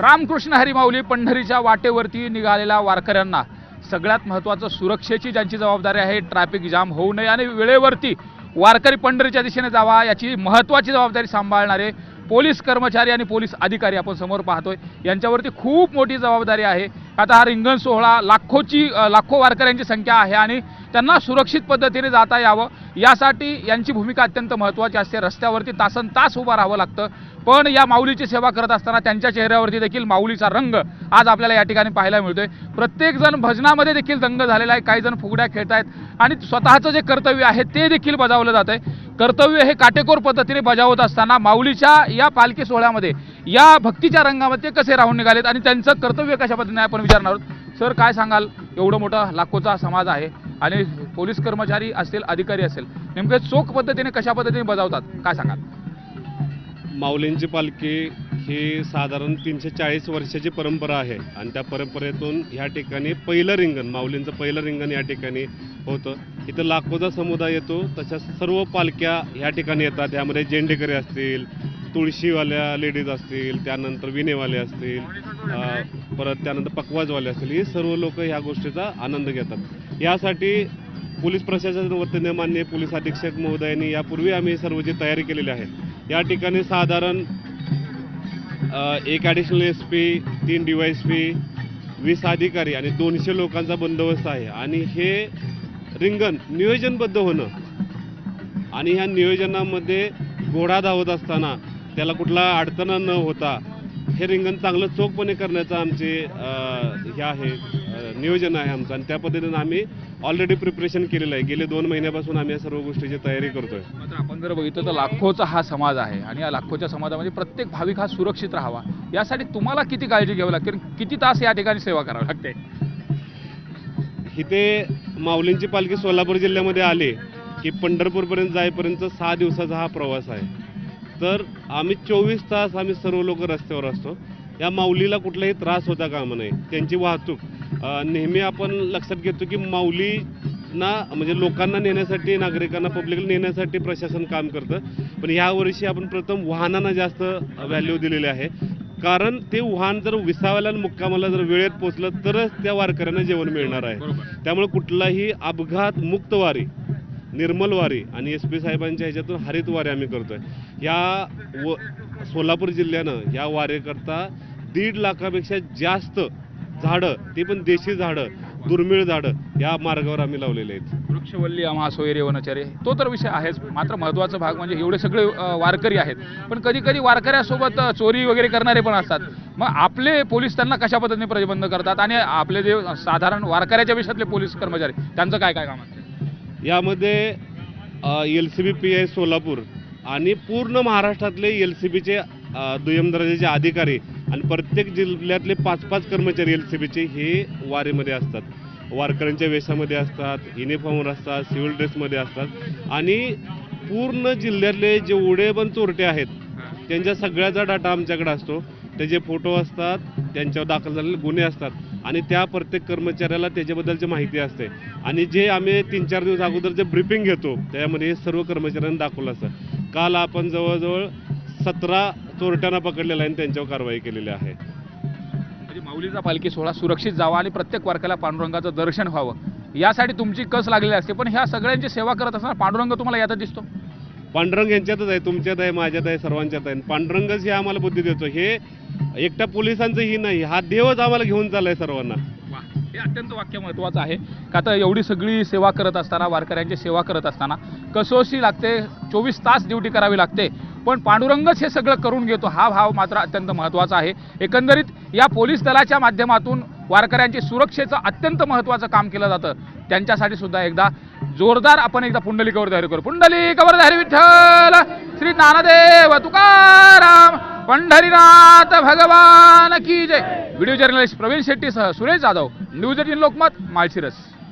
रामकृष्ण हरिमाऊली पंढरीच्या वाटेवरती निघालेल्या वारकऱ्यांना सगळ्यात महत्त्वाचं सुरक्षेची ज्यांची जबाबदारी आहे ट्रॅफिक जाम होऊ नये आणि वेळेवरती वारकरी पंढरीच्या दिशेने जावा याची महत्त्वाची जबाबदारी सांभाळणारे पोलीस कर्मचारी आणि पोलीस अधिकारी आपण समोर पाहतोय. यांच्यावरती खूप मोठी जबाबदारी आहे. आता हा रिंगण सोहळा लाखोची लाखो वारकऱ्यांची संख्या आहे आणि त्यांना सुरक्षित पद्धतीने जाता यावं. यासाठी यांची भूमिका अत्यंत महत्त्वाची असते. रस्त्यावरती तासन तास उभं राहावं लागतं. पण या माऊलीची सेवा करत असताना त्यांच्या चेहऱ्यावरती देखील माऊलीचा रंग आज आपल्याला या ठिकाणी पाहायला मिळतोय. प्रत्येकजण भजनामध्ये देखील दंग झालेला आहे. काही जण फुगड्या खेळत आहेत आणि स्वतःचं जे कर्तव्य आहे ते देखील बजावलं जात आहे कर्तव्य हे काटेकोर पद्धतीने बजावत असताना माऊलीच्या या पालखी सोहळ्यामध्ये या भक्तीच्या रंगामध्ये कसे राहून निघालेत आणि त्यांचं कर्तव्य कशा पद्धतीने आपण विचारणार आहोत. सर काय सांगाल? एवढं मोठा लाखोचा समाज आहे आणि पोलीस कर्मचारी असतील अधिकारी असेल नेमके चोख पद्धतीने कशा पद्धतीने बजावतात? काय सांगाल? माऊलींची पालखी ही साधारण तीनशे चाळीस वर्षाची परंपरा आहे. आणि त्या परंपरेतून ह्या ठिकाणी पहिलं रिंगण माऊलींचं पहिलं रिंगण या ठिकाणी होतं. इथं लाखोचा समुदाय येतो. तशा सर्व पालख्या ह्या ठिकाणी येतात. यामध्ये जेंडेकरी असतील तुळशीवाल्या लेडीज असतील त्यानंतर विणेवाले असतील परत त्यानंतर पकवाजवाले असतील हे सर्व लोक ह्या गोष्टीचा आनंद घेतात. यासाठी पोलीस प्रशासन वतीने मान्य पोलीस अधीक्षक महोदयांनी यापूर्वी आम्ही सर्व जी तयारी केलेली आहे या ठिकाणी साधारण एक ॲडिशनल एस पी तीन डी वाय एस पी वीस अधिकारी आणि दोनशे लोकांचा बंदोबस्त आहे. आणि हे रिंगण नियोजनबद्ध होणं आणि ह्या नियोजनामध्ये घोडा धावत असताना त्याला कुठला अडचण न होता हे रिंगण चांगलं चोखपणे करण्याचं आमचे हे आहे. नियोजन आहे आमचं. आणि त्या पद्धतीनं आम्ही ऑलरेडी प्रिपरेशन केलेलं आहे. गेले दोन महिन्यापासून आम्ही या सर्व गोष्टीची तयारी करतोय. मात्र आपण जर बघितलं तर लाखोचा हा समाज आहे आणि या लाखोच्या समाजामध्ये प्रत्येक भाविक हा सुरक्षित राहावा. यासाठी तुम्हाला किती काळजी घ्यावी लागते? किती तास या ठिकाणी सेवा करावी लागते? इथे माऊलींची पालखी सोलापूर जिल्ह्यामध्ये आले की पंढरपूरपर्यंत जाईपर्यंत सहा दिवसाचा हा प्रवास आहे. तर आम्ही चोवीस तास आम्ही सर्व लोक रस्त्यावर असतो. या माऊलीला कुठलाही त्रास होता कामा नये. त्यांची वाहतूक नेहमी आपण लक्षात घेतो की माऊलीना म्हणजे लोकांना नेण्यासाठी नागरिकांना पब्लिकला नेण्यासाठी प्रशासन काम करतं. पण ह्या वर्षी आपण प्रथम वाहनांना जास्त व्हॅल्यू दिलेली आहे. कारण ते वाहन जर विसाव्याला मुक्कामाला जर वेळेत पोचलं तरच त्या वारकऱ्यांना जेवण मिळणार आहे. त्यामुळे कुठलाही अपघात मुक्त वारी निर्मल वारी आणि एस पी साहेबांच्या ह्याच्यातून हरित वारी आम्ही करतोय. या व सोलापूर जिल्ह्यानं या वारीकरता दीड लाखापेक्षा जास्त झाडं ते पण देशी झाडं दुर्मिळ झाडं या मार्गावर आम्ही लावलेले आहेत. वृक्षवल्ली आम्हा सोयरे वनचरे तो तर विषय आहेच. मात्र महत्त्वाचा भाग म्हणजे एवढे सगळे वारकरी आहेत. पण कधी कधी वारकऱ्यासोबत चोरी वगैरे करणारे पण असतात. मग आपले पोलीस त्यांना कशा पद्धतीने प्रतिबंध करतात? आणि आपले जे साधारण वारकऱ्याच्या विषयातले पोलीस कर्मचारी त्यांचं काय काय काम असते? यामध्ये L C B P I Solapur आणि पूर्ण महाराष्ट्रातले एल सी बीचे दुय्यम दर्जाचे अधिकारी आणि प्रत्येक जिल्ह्यातले पाच पाच कर्मचारी एल सी बीचे हे वारेमध्ये असतात. वारकऱ्यांच्या वेशामध्ये असतात युनिफॉर्मवर असतात सिव्हिल ड्रेसमध्ये असतात. आणि पूर्ण जिल्ह्यातले जेवढे पण चोरटे आहेत त्यांच्या सगळ्याचा डाटा आमच्याकडे असतो. त्याचे फोटो असतात त्यांच्यावर दाखल झालेले गुन्हे असतात. आणि त्या प्रत्येक कर्मचाऱ्याला त्याच्याबद्दलची माहिती असते. आणि जे आम्ही तीन चार दिवस अगोदर जे ब्रिफिंग घेतो त्यामध्ये हे सर्व कर्मचाऱ्यांना दाखवलं असतं. काल आपण जवळजवळ सतरा चोरट्यांना पकडलेलं आहे आणि त्यांच्यावर कारवाई केलेली आहे. म्हणजे माऊलीचा पालखी सोहळा सुरक्षित जावा आणि प्रत्येक वारकऱ्याला पांडुरंगाचं दर्शन व्हावं. यासाठी तुमची कस लागलेली असते? पण ह्या सगळ्यांची सेवा करत असताना पांडुरंग तुम्हाला यातच दिसतो. पांडुरंग यांच्यातच आहे तुमच्यात आहे माझ्यात आहे सर्वांच्यात आहे. पांडुरंगच हे आम्हाला बुद्धी देतो. हे एकट्या पोलिसांचं ही नाही हा देवच आम्हाला घेऊन चाललाय सर्वांना. हे अत्यंत वाक्य महत्त्वाचं आहे. का आता एवढी सगळी सेवा करत असताना वारकऱ्यांची सेवा करत असताना कसोशी लागते चोवीस तास ड्युटी करावी लागते. पण पांडुरंगच हे सगळं करून घेतो. हा भाव मात्र अत्यंत महत्त्वाचा आहे. एकंदरीत या पोलीस दलाच्या माध्यमातून वारकऱ्यांची सुरक्षेचं अत्यंत महत्त्वाचं काम केलं जातं. त्यांच्यासाठी सुद्धा एकदा जोरदार आपण एकदा पुंडलिकावर धारी करू. पुंडलिकावर धारी विठ्ठल श्री ज्ञानदेव तुकाराम पंढरीनाथ भगवान की जय. व्हिडिओ जर्नलिस्ट प्रवीण शेट्टीसह Suresh Jadhav. News eighteen Lokmat Malshiras.